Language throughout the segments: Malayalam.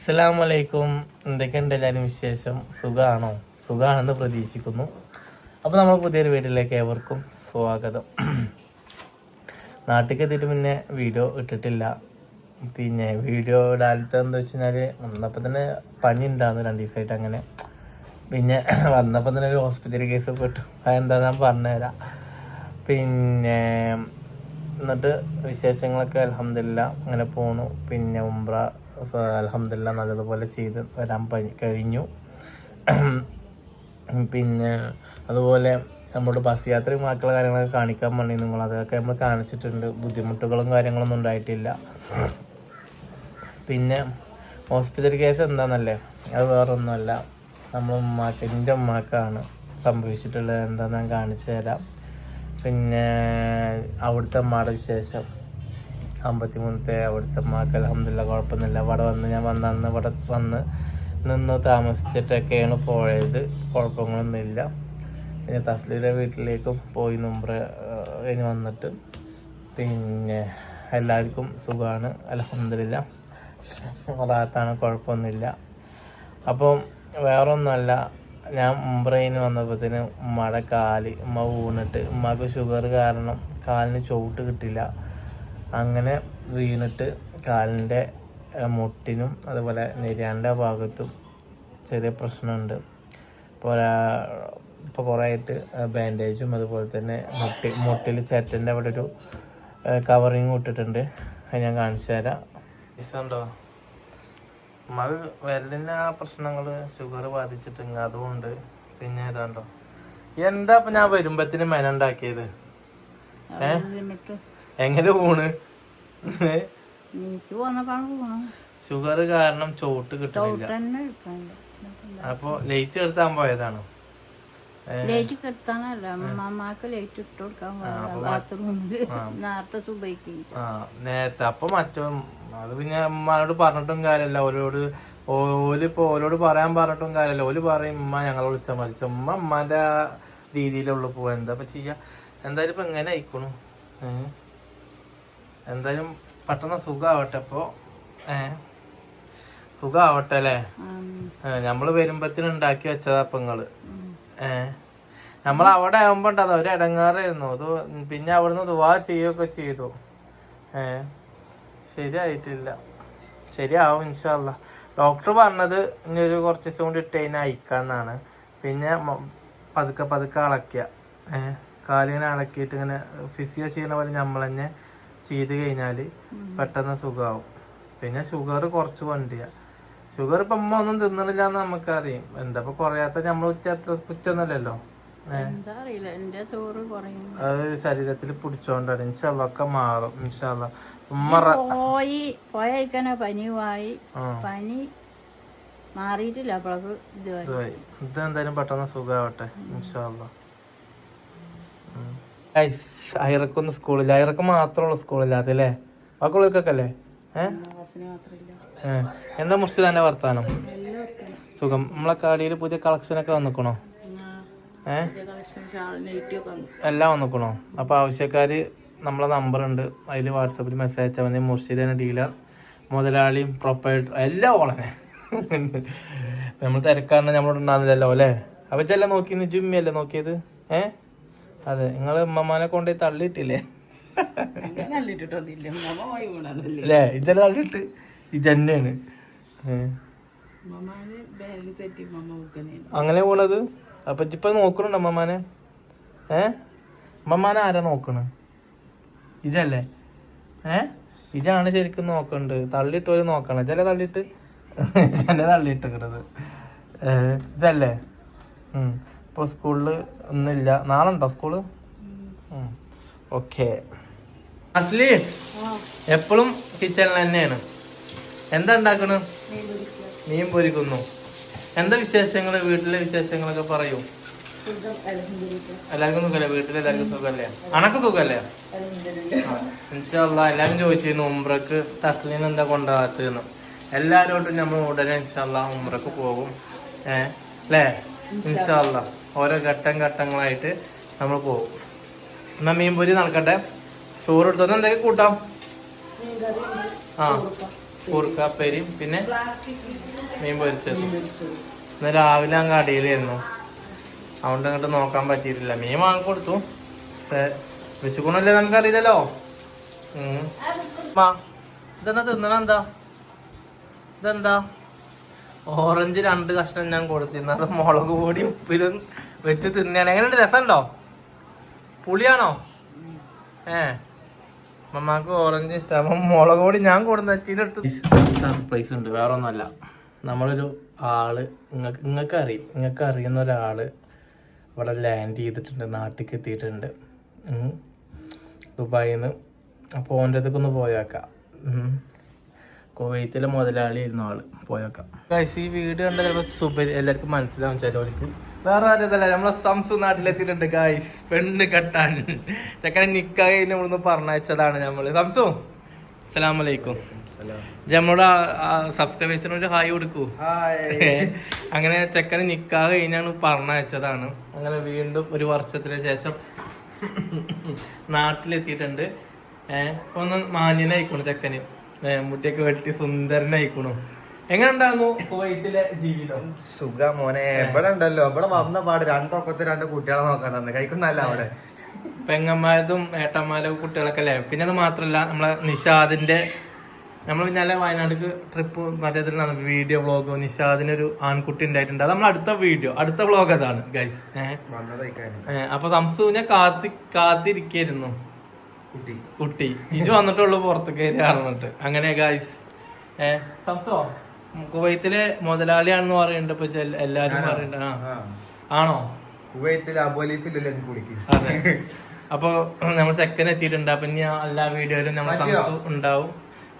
അസ്സലാമലൈക്കും. എന്തൊക്കെയുണ്ട് എല്ലാവരും വിശേഷം? സുഖമാണോ സുഖമാണെന്ന് പ്രതീക്ഷിക്കുന്നു. അപ്പോൾ നമ്മൾ പുതിയൊരു വീട്ടിലേക്ക് ഏവർക്കും സ്വാഗതം. നാട്ടിലേക്ക് എത്തിയിട്ട് പിന്നെ വീഡിയോ ഇട്ടിട്ടില്ല. പിന്നെ വീഡിയോ ഇടാത്തത് എന്താ വെച്ച് കഴിഞ്ഞാൽ വന്നപ്പോൾ തന്നെ പനി ഉണ്ടായിരുന്നു രണ്ട് ദിവസമായിട്ട് അങ്ങനെ. പിന്നെ വന്നപ്പോൾ തന്നെ ഒരു ഹോസ്പിറ്റൽ കേസ് പെട്ടു. അതെന്താ ഞാൻ പറഞ്ഞുതരാം. പിന്നെ എന്നിട്ട് വിശേഷങ്ങളൊക്കെ അലഹമില്ല അങ്ങനെ പോണു. പിന്നെ ഉംറ അലഹമില്ല നല്ലതുപോലെ ചെയ്ത് വരാൻ കഴിഞ്ഞു. പിന്നെ അതുപോലെ നമ്മുടെ ബസ് യാത്രയും ബാക്കിയുള്ള കാര്യങ്ങളൊക്കെ കാണിക്കാൻ പറഞ്ഞു. നിങ്ങൾ അതൊക്കെ നമ്മൾ കാണിച്ചിട്ടുണ്ട്. ബുദ്ധിമുട്ടുകളും കാര്യങ്ങളൊന്നും ഉണ്ടായിട്ടില്ല. പിന്നെ ഹോസ്പിറ്റൽ കേസ് എന്താണെന്നല്ലേ അത് വേറെ ഒന്നുമല്ല നമ്മൾ ഉമ്മാക്ക് എന്റെ ഉമ്മാക്കാണ് സംഭവിച്ചിട്ടുള്ളത്. എന്താണെന്ന് ഞാൻ കാണിച്ചു തരാം. പിന്നെ അവിടുത്തെ അമ്മയുടെ വിശേഷം. അമ്പത്തിമൂന്നത്തെ അവിടുത്തെ അമ്മയ്ക്ക് അലഹമില്ല കുഴപ്പമൊന്നുമില്ല. അവിടെ വന്ന് ഞാൻ വന്ന അന്ന് ഇവിടെ വന്ന് നിന്ന് താമസിച്ചിട്ടൊക്കെയാണ് പോയത്. കുഴപ്പങ്ങളൊന്നുമില്ല. പിന്നെ തസ്ലീയുടെ വീട്ടിലേക്കും പോയി മുമ്പ് കഴിഞ്ഞ് വന്നിട്ട് പിന്നെ എല്ലാവർക്കും സുഖമാണ് അലഹമില്ല റാത്താണ് കുഴപ്പമൊന്നുമില്ല. അപ്പം വേറൊന്നുമല്ല ഞാൻ ഉംബ്രയിന് വന്നപ്പോഴത്തേന് ഉമ്മയുടെ കാൽ ഉമ്മ വീണിട്ട് ഉമ്മക്ക് ഷുഗർ കാരണം കാലിന് ചോട്ട് കിട്ടില്ല. അങ്ങനെ വീണിട്ട് കാലിന്റെ മുട്ടിനും അതുപോലെ നെരിയാന്റെ ഭാഗത്തും ചെറിയ പ്രശ്നമുണ്ട്. ഇപ്പോൾ ഇപ്പോൾ കുറേ ആയിട്ട് ബാൻഡേജും അതുപോലെ തന്നെ മുട്ടി മുട്ടിൽ ചേട്ടന്റെ അവിടെ ഒരു കവറിങ് ഇട്ടിട്ടുണ്ട്. അത് ഞാൻ കാണിച്ചു തരാം. ഉണ്ടോ വിരലിന് ആ പ്രശ്നങ്ങൾ ഷുഗർ ബാധിച്ചിട്ടുണ്ട് അതുകൊണ്ട് പിന്നെ ഏതാണ്ടോ എന്താ ഇപ്പൊ ഞാൻ വരുമ്പത്തിന് മെന ഉണ്ടാക്കിയത്? ഏ? എങ്ങനെ പോണ്? ഷുഗർ കാരണം ചോട്ട് കിട്ടുന്നില്ല. അപ്പൊ ലേറ്റ് എടുത്താൻ പോയതാണ്? ലൈറ്റ് കെടുത്താൻ അമ്മമാക്ക് ലൈറ്റ് ഇട്ട് കൊടുക്കാൻ ബാത്റൂമിൽ. നേരത്തെ സുബൈക്ക് ആ നേരത്തെ. അപ്പൊ മറ്റോ അത് പിന്നെ അമ്മയോട് പറഞ്ഞിട്ടും കാര്യമല്ല ഓരോട് ഓലിപ്പോ ഓരോട് പറയാൻ പറഞ്ഞിട്ടും കാര്യമല്ല ഓൽ പറയും ഉമ്മ ഞങ്ങളെ വിളിച്ചാൽ മതി. ഉമ്മ ഉമ്മാന്റെ ആ രീതിയിലുള്ള പോവാ. എന്താ ഇപ്പൊ ചെയ്യാ? എന്തായാലും ഇപ്പൊ എങ്ങനെ ആയിക്കണു? ഏഹ് എന്തായാലും പെട്ടെന്ന് സുഖാവട്ടെ അപ്പോ ഏഹ് സുഖാവട്ടെ അല്ലേ ഏഹ് നമ്മൾ വരുമ്പത്തിന് ഉണ്ടാക്കി വെച്ചതാ പെങ്ങൾ നിങ്ങൾ ഏഹ് നമ്മൾ അവിടെ ആകുമ്പോ ഉണ്ടത് ഒരു ഇടങ്ങാറായിരുന്നു അത് പിന്നെ അവിടുന്ന് ദുവാ ചെയ്യുകയൊക്കെ ചെയ്തു. ഏഹ് ശരിയായിട്ടില്ല. ശരിയാവും ഇൻഷാല്ല ഡോക്ടർ പറഞ്ഞത് ഇനി ഒരു കുറച്ച് ദിവസം കൂടി ഇട്ടതിന് അയക്കാന്നാണ്. പിന്നെ പതുക്കെ പതുക്കെ അളക്കുക. ഏഹ് കാലിങ്ങനെ അളക്കിയിട്ട് ഇങ്ങനെ ഫിസിയോ ചെയ്യുന്ന പോലെ നമ്മൾ തന്നെ ചെയ്ത് കഴിഞ്ഞാൽ പെട്ടെന്ന് സുഖമാവും പിന്നെ ഷുഗർ കുറച്ച് കൊണ്ടുക ഷുഗർ ഇപ്പം അമ്മ ഒന്നും തിന്നണില്ല എന്ന് നമുക്കറിയാം. എന്താ ഇപ്പൊ കുറയാത്ത നമ്മൾ ഉച്ച അത്ര ചോറ് കുറയും. അത് ശരീരത്തിൽ പിടിച്ചോണ്ടാണ്. ഇൻഷാല്ല ഒക്കെ മാറും. ഇൻഷാല്ല ഉമ്മ പോയി പോയക്കനെ പനിയുമായി പനി മാറിയിട്ടില്ല. ഇതെന്തായാലും പെട്ടെന്ന് സുഖാവട്ടെ. ഇത് എന്തായാലും ഇൻഷാല്ല അയറക്കൊന്നും സ്കൂളില്ല അയറക്ക് മാത്രമുള്ള സ്കൂളില്ലാത്ത അല്ലേ? ബാക്കിയുള്ളവർക്കൊക്കെ അല്ലേ ഏഹ് ഏഹ്. എന്താ മുർഷിദാന്റെ വർത്താനം? സുഖം. നമ്മളെ കാടിയിൽ പുതിയ കളക്ഷൻ ഒക്കെ വന്നിക്കണോ? ഏഹ് എല്ലാം വന്നിക്കണോ? അപ്പൊ ആവശ്യക്കാര് നമ്മളെ നമ്പർ ഉണ്ട്. അതിൽ വാട്സപ്പിൽ മെസ്സേജ് അയച്ചാൽ മതി. മുർഷിദാണ് ഡീലർ മുതലാളിയും പ്രൊപ്പറേറ്റർ എല്ലാം ഓളനെ നമ്മൾ തിരക്കാരനെ നമ്മളോട് ഉണ്ടാകുന്നില്ലല്ലോ അല്ലേ? അവച്ചല്ലേ ചെല്ലാം നോക്കി ജുമ്മിയല്ലേ നോക്കിയത്? ഏ? അതെ നിങ്ങൾ ഉമ്മമാനെ കൊണ്ടേ തള്ളിയിട്ടില്ലേ? അല്ലേ? ഇതെല്ലാം തള്ളിയിട്ട് ഈ തന്നെയാണ് അങ്ങനെ പോണത്? അപ്പൊ ഇപ്പൊ നോക്കണുണ്ട് അമ്മമാനെ ഏ? അമ്മമാനെ ആരാ നോക്കണ്? ഇതല്ലേ ഏ? ഇതാണ് ശരിക്കും നോക്കണ്ട്. തള്ളിയിട്ട് ഒരു നോക്കണം. ഇതല്ലേ തള്ളിയിട്ട്? ഇതന്നെ തള്ളിയിട്ടിക്കണത്. ഏ ഇതല്ലേ ഉം സ്കൂളിൽ സ്കൂളിൽ ഒന്നുമില്ല. നാളെ ഉണ്ടോ സ്കൂൾ ഓക്കെ. അസ്ലി എപ്പോഴും കിച്ചണിൽ തന്നെയാണ്. എന്താ ഉണ്ടാക്കണ്? മീൻ പൊരിക്കുന്നു. എന്താ വിശേഷങ്ങൾ? വീട്ടിലെ വിശേഷങ്ങളൊക്കെ പറയൂ. എല്ലാവർക്കും സുഖല്ലേ വീട്ടിലെല്ലാവർക്കും സുഖല്ലേ അണക്ക് സുഖല്ലേ ഇൻഷാല്ല എല്ലാവരും ചോദിച്ചിരുന്നു ഉംറക്ക് തസ്ലീൻ എന്താ കൊണ്ടുപോകാത്തതെന്ന് എല്ലാരോട്ടും നമ്മൾ ഉടനെ ഇൻഷാല്ല ഉംറക്ക് പോകും. ഏ അല്ലേ? ഇൻഷാല്ല ഓരോ ഘട്ടം ഘട്ടങ്ങളായിട്ട് നമ്മൾ പോകും. എന്നാ മീൻ പൊരി നടക്കട്ടെ? ചോറ് എടുത്തോ എന്തൊക്കെ കൂട്ടാം? ആ കൂർക്കാപ്പേരിയും പിന്നെ മീൻ പൊരിച്ചത് ഇന്ന് രാവിലെ അങ്ങ് അടിയിലായിരുന്നു. അതുകൊണ്ട് അങ്ങോട്ട് നോക്കാൻ പറ്റിയിട്ടില്ല. മീൻ വാങ്ങിക്കൊടുത്തു പക്ഷേ വെച്ചുകൊണ്ടല്ലേ നമുക്കറിയില്ലല്ലോ? ഇതെന്താ തിന്നണ എന്താ ഇതെന്താ? ഓറഞ്ച് രണ്ട് കഷ്ണം ഞാൻ കൊടുത്തിരുന്നു. അത് മുളക് പൊടി ഉപ്പിലും വെച്ച് തിന്നാണ് എങ്ങനെയുണ്ട്? രസമുണ്ടോ? പുളിയാണോ? ഏ. മമ്മാക്ക് ഓറഞ്ച് ഇഷ്ടമാണ് മുളക് പൊടി ഞാൻ കൊടുന്ന സർപ്രൈസ് ഉണ്ട്. വേറെ ഒന്നുമല്ല നമ്മളൊരു ആൾ നിങ്ങൾക്ക് നിങ്ങൾക്ക് അറിയും നിങ്ങൾക്ക് അറിയുന്ന ഒരാൾ ഇവിടെ ലാൻഡ് ചെയ്തിട്ടുണ്ട്. നാട്ടിലേക്ക് എത്തിയിട്ടുണ്ട്. ദുബായിന്ന്. അപ്പോൾ ഓന്റെ അടുത്തേക്കൊന്ന് പോയേക്കാം. കുവൈത്തിലെ മുതലാളിയായിരുന്നു ആൾ. പോയൊക്കെ ഈ വീട് കണ്ട ചിലപ്പോൾ സുബരി എല്ലാവർക്കും മനസ്സിലാവും ചിലവർക്ക്. വേറെ ആരതല്ല നമ്മളെ സംസു നാട്ടിലെത്തിയിട്ടുണ്ട് ഗൈസ് പെണ്ണ് കെട്ടാൻ. ചെക്കനെ നിക്കായി നമ്മളൊന്ന് പറഞ്ഞയച്ചതാണ് നമ്മൾ. സംസു അസ്സലാമലൈക്കും. നമ്മളോട് സബ്സ്ക്രൈബേഴ്സിന് ഒരു ഹായ് കൊടുക്കൂ. അങ്ങനെ ചെക്കന് നിക്കാഹ് കഴിഞ്ഞാണ് പറഞ്ഞയച്ചതാണ്. അങ്ങനെ വീണ്ടും ഒരു വർഷത്തിന് ശേഷം നാട്ടിലെത്തിയിട്ടുണ്ട്. ഏഹ് ഒന്ന് മാന്യനായിക്കോണു ചെക്കന്. ഏഹ് മുട്ടിയൊക്കെ വെട്ടി സുന്ദരനായിക്കണു. എങ്ങനെ ഉണ്ടായിരുന്നു കുവൈത്തിലെ ജീവിതം? സുഖ മോനെ. എവിടെ ഉണ്ടല്ലോ. ഇവിടെ വന്ന പാട് രണ്ടൊക്കത്തെ രണ്ട് കുട്ടികളെ നോക്കാൻ തന്നെ. കഴിക്കുന്നല്ല അവിടെ. പെങ്ങന്മാരതും ഏട്ടന്മാരും കുട്ടികളൊക്കെ അല്ലേ? പിന്നെ അത് മാത്രല്ല നമ്മളെ നിഷാദിന്റെ നമ്മൾ പിന്നാലെ വയനാട്ടിക്ക് ട്രിപ്പ് മറ്റേതിലാണ് വീഡിയോ വ്ളോഗ് നിഷാദിനൊരു ആൺകുട്ടി ഉണ്ടായിട്ടുണ്ട്. അത് നമ്മൾ അടുത്ത വീഡിയോ അടുത്ത വ്ളോഗ് അതാണ് ഗൈസ് ഏഹ് അപ്പൊ സംസു ഞാൻ കാത്തി കാത്തിരിക്കായിരുന്നു. കുട്ടി. ഇജ് വന്നിട്ടുള്ളൂ പുറത്ത് കയറി അറിഞ്ഞിട്ട് അങ്ങനെ ഗായ്സ് ഏ? സംസോ? കുവൈത്തിലെ മുതലാളിയാണെന്ന് പറയുന്നുണ്ട് ഇപ്പൊ എല്ലാരും പറയുന്നുണ്ട്. ആ. ആണോ? കുവൈത്തിൽ അബോലീഫില്ലല്ലോ എനിക്ക് കുളിക്കും. അതെ. അപ്പൊ നമ്മൾ സെക്കൻഡ് എത്തിയിട്ടുണ്ട്. അപ്പൊ ഇനി എല്ലാ വീഡിയോയിലും നമ്മൾ? സംസു ഉണ്ടാവും.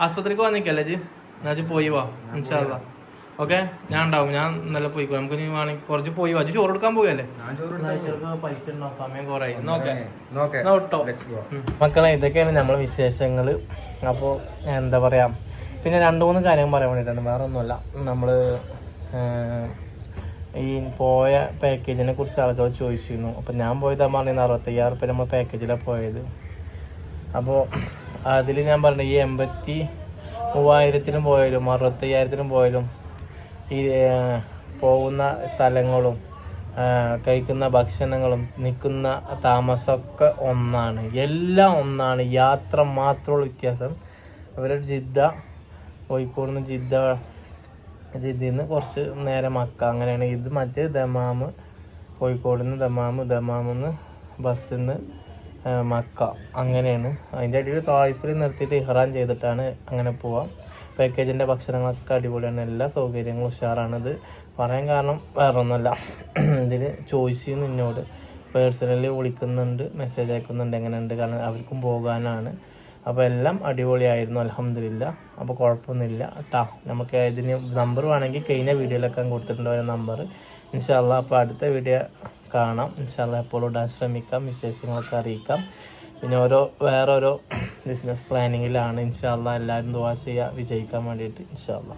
ആസ്പത്രിക്ക് വന്നിക്കല്ലേ ജി? എന്നാ പോയി വാ. ഇൻഷാല്ല ഓക്കെ ഞാൻ ഉണ്ടാവും ഞാൻ നല്ല പോയിക്കോ. നമുക്ക് ഇനി വേണമെങ്കിൽ കുറച്ച് പോയി. ജി ചോറ് കൊടുക്കാൻ പോയല്ലേ പൈസ സമയം കുറെ. മക്കളെ ഇതൊക്കെയാണ് നമ്മളെ വിശേഷങ്ങൾ അപ്പോൾ എന്താ പറയാ? പിന്നെ രണ്ട് മൂന്ന് കാര്യം പറയാൻ വേണ്ടിയിട്ടാണ്. വേറെ ഒന്നുമല്ല. നമ്മൾ ഈ പോയ പാക്കേജിനെ കുറിച്ച് ആളുകൾ ചോദിച്ചിരുന്നു. അപ്പം ഞാൻ പോയത് പറഞ്ഞിരുന്നു അറുപത്തയ്യായിരം റുപ്യ നമ്മൾ പാക്കേജിലാണ് പോയത്. അപ്പോൾ അതിൽ ഞാൻ പറഞ്ഞു ഈ എൺപത്തി മൂവായിരത്തിനും പോയാലും അറുപത്തയ്യായിരത്തിനും പോയാലും ഈ പോകുന്ന സ്ഥലങ്ങളും കഴിക്കുന്ന ഭക്ഷണങ്ങളും നിൽക്കുന്ന താമസമൊക്കെ ഒന്നാണ്. എല്ലാം ഒന്നാണ്. യാത്ര മാത്രമുള്ള വ്യത്യാസം. അവരുടെ ജിദ്ദ കോഴിക്കോട് നിന്ന് ജിദ്ദ ജിദ്ദയിൽ നിന്ന് കുറച്ച് നേരെ മക്ക. അങ്ങനെയാണ്. ഇത് മറ്റേ ദമാമ് കോഴിക്കോട് നിന്ന് ദമാമ് ദമാമിൽ നിന്ന് ബസ്സിൽ നിന്ന് മക്ക. അങ്ങനെയാണ്. അതിന്റെ അടിയിൽ തായ്ഫിൽ നിർത്തിയിട്ട് ഇഹ്റാൻ ചെയ്തിട്ടാണ് അങ്ങനെ പോവാം. പാക്കേജിന്റെ ഭക്ഷണങ്ങളൊക്കെ അടിപൊളിയാണ് എല്ലാ സൗകര്യങ്ങളും ഉഷാറാണിത്. പറയാൻ കാരണം വേറെ ഒന്നുമല്ല ഇതിൽ ചെയ്യുന്നു എന്നോട് പേഴ്സണലി വിളിക്കുന്നുണ്ട് മെസ്സേജ് അയക്കുന്നുണ്ട് എങ്ങനെയുണ്ട് കാരണം അവർക്കും പോകാനാണ്. അപ്പോൾ എല്ലാം അടിപൊളിയായിരുന്നു അലഹമില്ല അപ്പോൾ കുഴപ്പമൊന്നുമില്ല. കേട്ടോ നമുക്ക് ഇതിന് നമ്പർ വേണമെങ്കിൽ കഴിഞ്ഞ വീഡിയോയിലൊക്കെ കൊടുത്തിട്ടുണ്ട് നമ്പർ ഇൻഷാല്ല അപ്പോൾ അടുത്ത വീഡിയോ കാണാം. ഇൻഷാല്ല എപ്പോഴും ഇടാൻ ശ്രമിക്കാം വിശേഷങ്ങളൊക്കെ അറിയിക്കാം. പിന്നെ ഓരോ വേറെ ഓരോ ബിസിനസ് പ്ലാനിങ്ങിലാണ് ഇൻഷാല്ല എല്ലാവരും ദുവാ ചെയ്യുക വിജയിക്കാൻ വേണ്ടിയിട്ട് ഇൻഷാല്ല